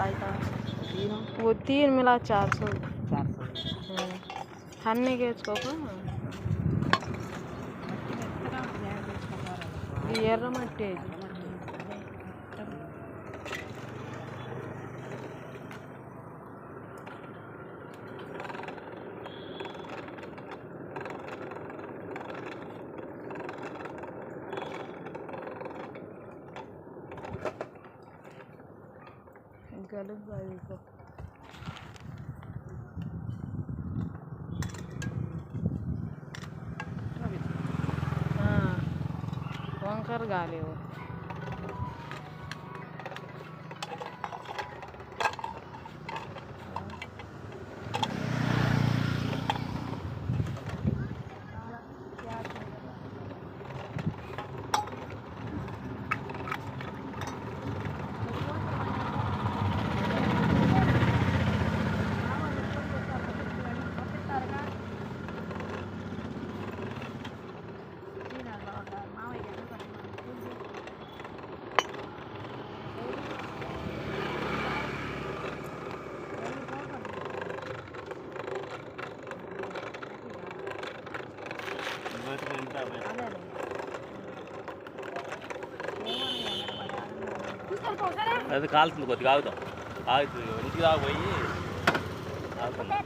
बताई था तीन वो तीन मिला चार सौ चार सौ అన్నీ వేసుకోక lo sbaglio. ko? Ah, wang kargali oh. అది కాలుతుంది కొద్దిగా ఆగుతాం ఆగుతుంది ఇంటికి ఆగిపోయి ఆగుతున్నాం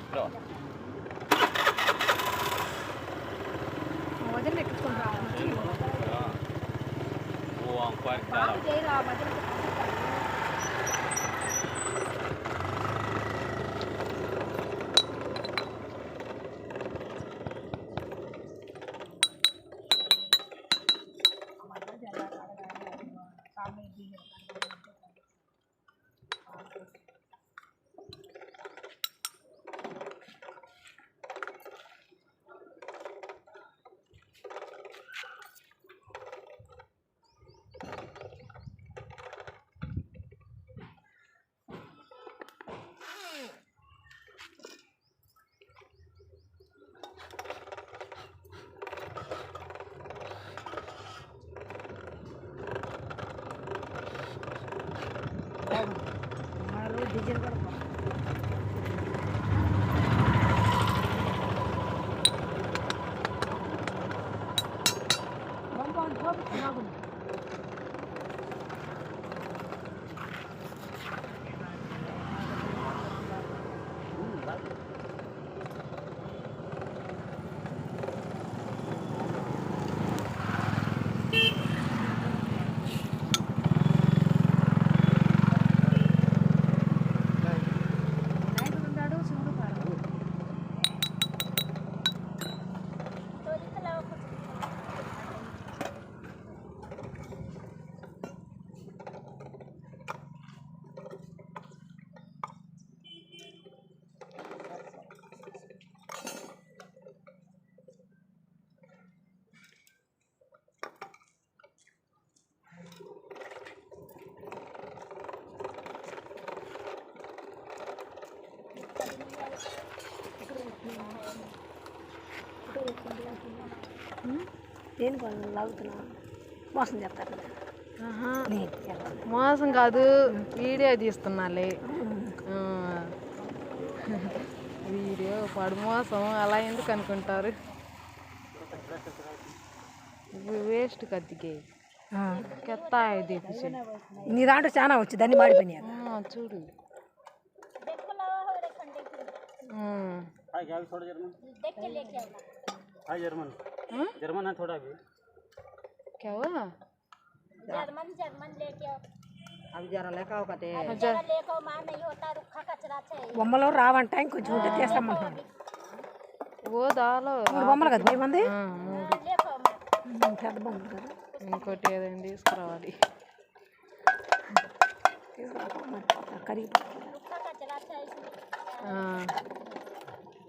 ఇట్లా. ఆ. ఓ అంక్వారీ నేను కొన్ని లాగుతున్నా మోసం చేస్తారు కదా నేను లాగుతున్నా? మోసం చెప్తారు మోసం కాదు వీడియో తీస్తున్నాలే. వీడియో పాడు మోసం అలా ఎందుకు అనుకుంటారు? వేస్ట్ కత్తికే. కెత్త నీ దాంట్లో చాలా వచ్చి దాన్ని మాడిపోయినా చూడు. हाय गाल थोड़ा जर्मन। देख के लेके आना। जर्मन। जर्मन है थोड़ा भी। क्या हुआ? जर्मन जर्मन लेके అవి జర లేక కదే బొమ్మలు రావంట ఇంకొంచెం ఉంటే తీస్తామంటాను ఓ మూడు బొమ్మలు కదా పోయి మంది పెద్ద బొమ్మలు కదా ఇంకోటి ఏదైనా తీసుకురావాలి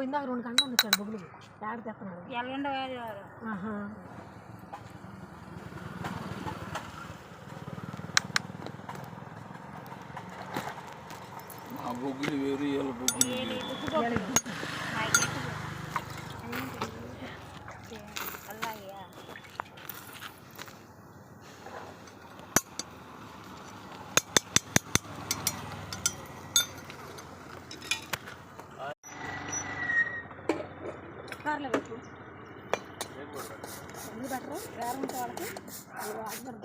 ఇందాక రెండు గంటలు వచ్చాడు బొగ్గులు. వేడ తెస్తున్నాడు. ఆహా. ఆ బొగ్గులు వేరు వీళ్ళ బొగ్గులు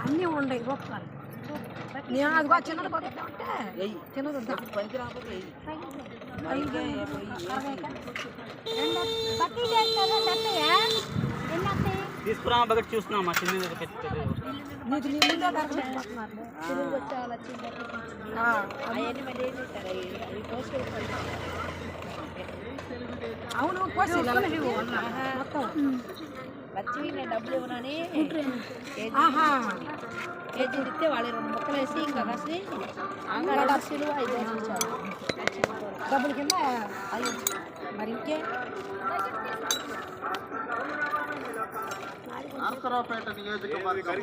అన్నీ ఉండయి రూపాయలు నేను అది కూడా చిన్నది ఉంటే చిన్నది లెక్కయా ఎన్నత్తాయి తీసుకురా బకెట్ చూస్తున్నాం మా చిన్న ధర అవును వచ్చి నేను డబ్బులు ఇవ్వనని కేజీ ఇస్తే వాళ్ళు రెండు ముక్కలు వేసి ఇంకా అంగడి ఐదు డబ్బుల కింద అయ్యి. మరి ఇంకే నరసరావుపేట నియోజకవర్గం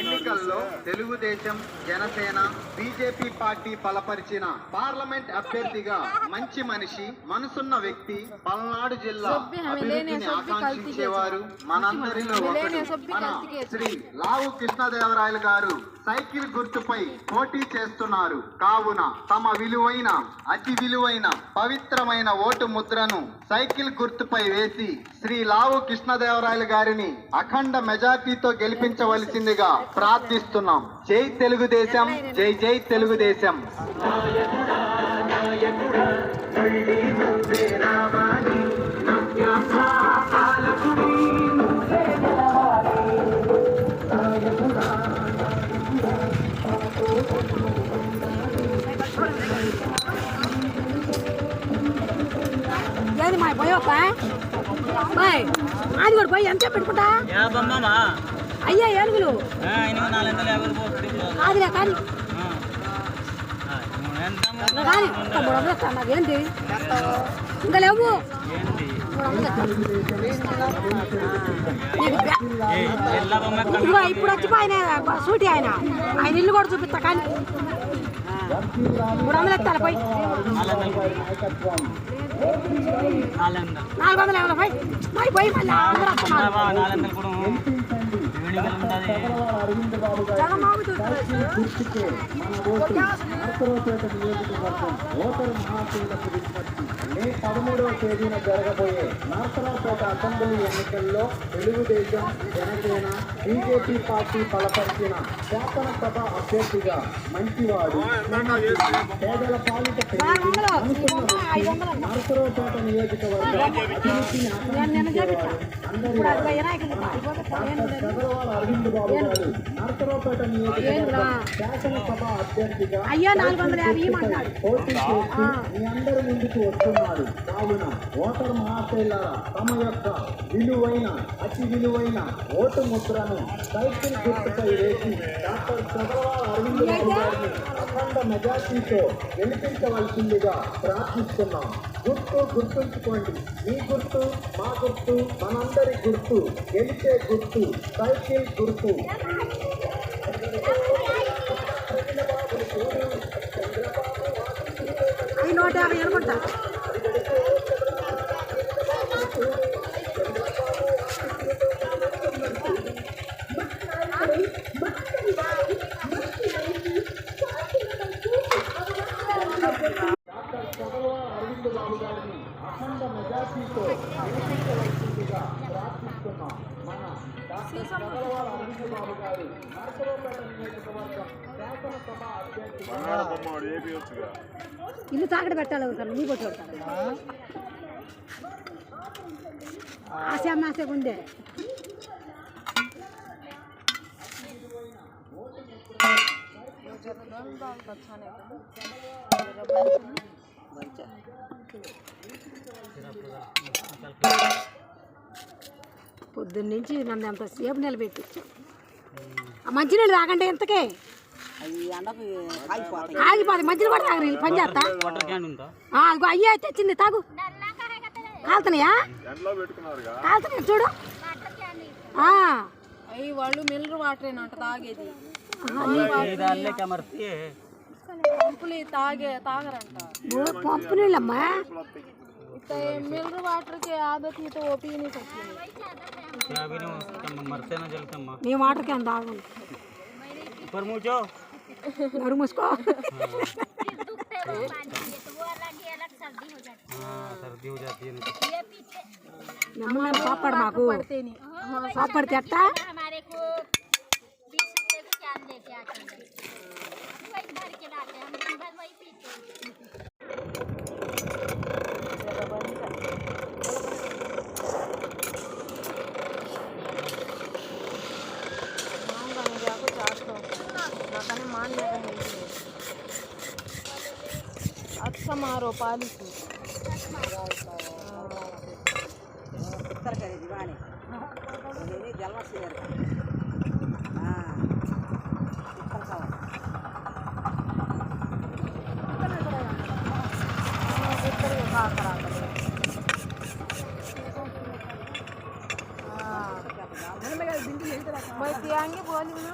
ఎన్నికల్లో తెలుగుదేశం జనసేన బీజేపీ పార్టీ బలపరిచిన పార్లమెంట్ అభ్యర్థిగా మంచి మనిషి మనసున్న వ్యక్తి పల్నాడు జిల్లా అభివృద్ధిని ఆకాంక్షించేవారు మనందరిలో ఒకరు మన శ్రీ లావు కృష్ణదేవరాయలు గారు సైకిల్ గుర్తుపై పోటీ చేస్తున్నారు. కావున తమ విలువైన అతి విలువైన పవిత్రమైన ఓటు ముద్రను సైకిల్ గుర్తుపై వేసి శ్రీ లావు కృష్ణదేవరాయలు గారిని అఖండ మెజార్టీతో గెలిపించవలసిందిగా ప్రార్థిస్తున్నాం. జై తెలుగుదేశం జై జై తెలుగుదేశం. ఏది మా బాయ్ అది కూడా పోయి ఎంత పెట్టుకుంటా అయ్యా ఏనుగులు. ఆయన కానీ కానీ మూడు వందలు ఇస్తా ఇంకా లేవు. ఇప్పుడు వచ్చి ఆయన సూటి ఆయన. ఆయన ఇల్లు కూడా చూపిస్తా కానీ. మూడు వందలు ఎత్తాలి పోయి. నాలుగు వందలు ఎవరు పోయి. పోయి పోయి మళ్ళీ అందరూ వస్తున్నారు ఓటరు మహాశైలకు విజ్ఞప్తి. మే పదమూడవ తేదీన జరగబోయే నరసరావుపేట అసెంబ్లీ ఎన్నికల్లో తెలుగుదేశం జనసేన బీజేపీ పార్టీ బలపరిచిన శాసనసభ అభ్యర్థిగా మంచివాడు. పేదల పాలిట నరసరావుపేట నియోజకవర్గం అభివృద్ధిని అందరి ఇప్పుడు అరవింద్ బాబు గారు నియోజకవర్గం శాసనసభ అభ్యర్థిగా అయ్యో నాలుగు వందల యాభై పోటీ చేసి మీ అందరి ముందుకు వస్తున్నాడు కావున ఓటర్ మహాశైలారా తమ యొక్క విలువైన అతి విలువైన ఓటు ముద్రను సైకిల్ గుర్తుపై వేసి డాక్టర్ చంద్రబాబు అరవింద్ బాబు గారిని అఖండ మెజార్టీతో గెలిపించవలసిందిగా ప్రార్థిస్తున్నాం. గుర్తు గుర్తుంచుకోండి. మీ గుర్తు మా గుర్తు మనందరి గుర్తు గెలిచే గుర్తు సైకిల్ గుర్తు. అవి నూట యాభై అనుకుంటా. చంద్రబాబు గారు నరసరావుపేట నియోజకవర్గం శాసనసభ అభ్యర్థి ఇల్లు తాకడ పెట్టాలి ఒకసారి నీ కొట్టి పెడతాను ఆశ మాసే ఉండే పొద్దున్న నుంచి నన్ను ఎంతసేపు నిలబెట్టించు ఆ మంచినీళ్ళు తాగంటే ఎంతకే? ఆగిపోతుంది మంచిని కూడా తాగరు వీళ్ళు పని చేస్తా? అదిగో అయ్యే తెచ్చింది తాగు. కాలుతున్నాయా? కాలుతున్నాయి? చూడు. ఆ, అయ్యి వాళ్ళు మినరల్ వాటర్ అంట తాగేది. పంపులు తాగే తాగరంట పంపు నీళ్ళమ్మా. మినరల్ వాటర్ కి ఆదత్ ఇత ఓపీని వచ్చింది मरते ना जलते अम्मा నీ వాటర్కి అంత తాగు ऊपर मुँचो నడు మూసుకో दुखते वो पानी पिए तो वो अलग ही अलग सर्दी हो जाती हाँ सर्दी हो जाती है नहीं है ये पीते నమ్మల్ని పాపడు మాకు పాపడితే ఎట్టా हमारे को बीस रुपए की कैन लेके आते हैं वही भर के लाते हैं हम दिन भर वही पीते हैं अच्छा मारो पालिस मैं पियांगे बोली ना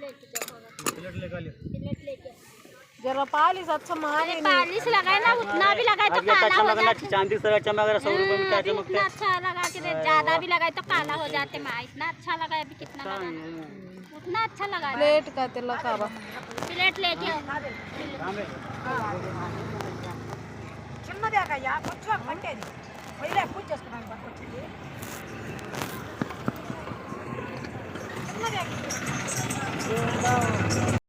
लेकर लियो प्लेट लेके जरा पालिस अच्छा मारे पालिश लगाए ना उतना भी लगाए तो आज काला अच्छा हो लगना जाता चांदी से चमक रहा सौ रुपये में क्या अभी चमकते इतना अच्छा लगा के दे- ज्यादा भी लगाए तो काला हो जाते माँ इतना अच्छा लगा अभी कितना लगा उतना अच्छा लगा प्लेट का तेल का बा प्लेट लेके చిన్నదే అయ్యా కొంచెం పట్టేది ఇలా పూజ చేసుకున్నాను పట్టుకొచ్చింది చిన్నదే